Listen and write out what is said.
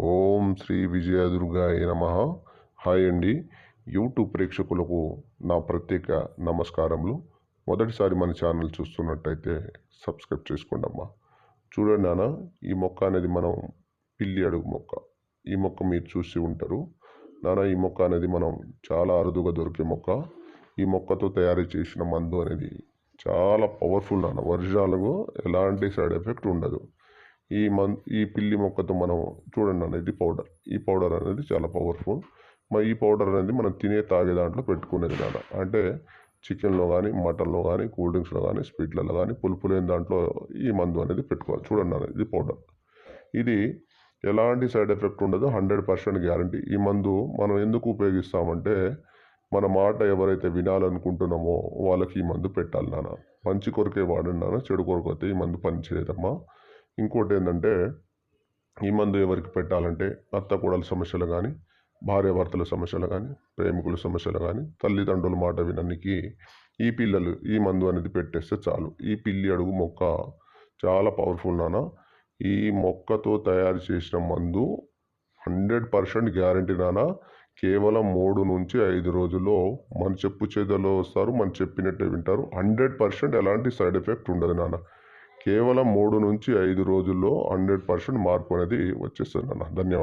ఓం శ్రీ విజయదుర్గాయ నమ. హాయ్ అండి. యూట్యూబ్ ప్రేక్షకులకు నా ప్రత్యేక నమస్కారములు. మొదటిసారి మన ఛానల్ చూస్తున్నట్టయితే సబ్స్క్రైబ్ చేసుకోండి అమ్మా. చూడండి నాన్న ఈ మొక్క అనేది మనం పిల్లి అడుగు మొక్క. ఈ మొక్క మీరు చూసి ఉంటారు. నాన్న ఈ మొక్క అనేది మనం చాలా అరుదుగా దొరికే మొక్క. ఈ మొక్కతో తయారు చేసిన మందు అనేది చాలా పవర్ఫుల్ నాన్న. వర్షాలకు ఎలాంటి సైడ్ ఎఫెక్ట్ ఉండదు. ఈ మన్ ఈ పిల్లి మొక్కతో మనం చూడండి అనేది పౌడర్. ఈ పౌడర్ అనేది చాలా పవర్ఫుల్. మరి ఈ పౌడర్ అనేది మనం తినే తాగే దాంట్లో పెట్టుకునేది కదా. అంటే చికెన్లో కానీ మటన్లో కానీ కూల్ డ్రింక్స్లో కానీ స్వీట్లలో కానీ పులుపు లేని దాంట్లో ఈ మందు అనేది పెట్టుకోవాలి. చూడండి అనేది ఇది పౌడర్. ఇది ఎలాంటి సైడ్ ఎఫెక్ట్ ఉండదు హండ్రెడ్ పర్సెంట్ గ్యారంటీ. ఈ మందు మనం ఎందుకు ఉపయోగిస్తామంటే మన మాట ఎవరైతే వినాలనుకుంటున్నామో వాళ్ళకి ఈ మందు పెట్టాలి నాన్న. మంచి కొరకే వాడండి నాన్న చెడు కొరకు అయితే ఈ మందు పనిచేయదమ్మా. ఇంకోటి ఏంటంటే ఈ మందు ఎవరికి పెట్టాలంటే అత్త కూడల సమస్యలు కానీ భార్యాభర్తల సమస్యలు కానీ ప్రేమికుల సమస్యలు కానీ తల్లిదండ్రుల మాట విననికి ఈ పిల్లలు ఈ మందు అనేది పెట్టేస్తే చాలు. ఈ పిల్లి అడుగు మొక్క చాలా పవర్ఫుల్ నాన్న. ఈ మొక్కతో తయారు చేసిన మందు హండ్రెడ్ పర్సెంట్ గ్యారంటీ నాన్న. కేవలం మూడు నుంచి ఐదు రోజుల్లో మన చెప్పు చేతుల్లో వస్తారు మనం చెప్పినట్టే వింటారు. హండ్రెడ్ పర్సెంట్ ఎలాంటి సైడ్ ఎఫెక్ట్ ఉండదు నాన్న. కేవలం మూడు నుంచి ఐదు రోజుల్లో హండ్రెడ్ పర్సెంట్ మార్పు అనేది వచ్చేస్తుంది అన్న. ధన్యవాదాలు.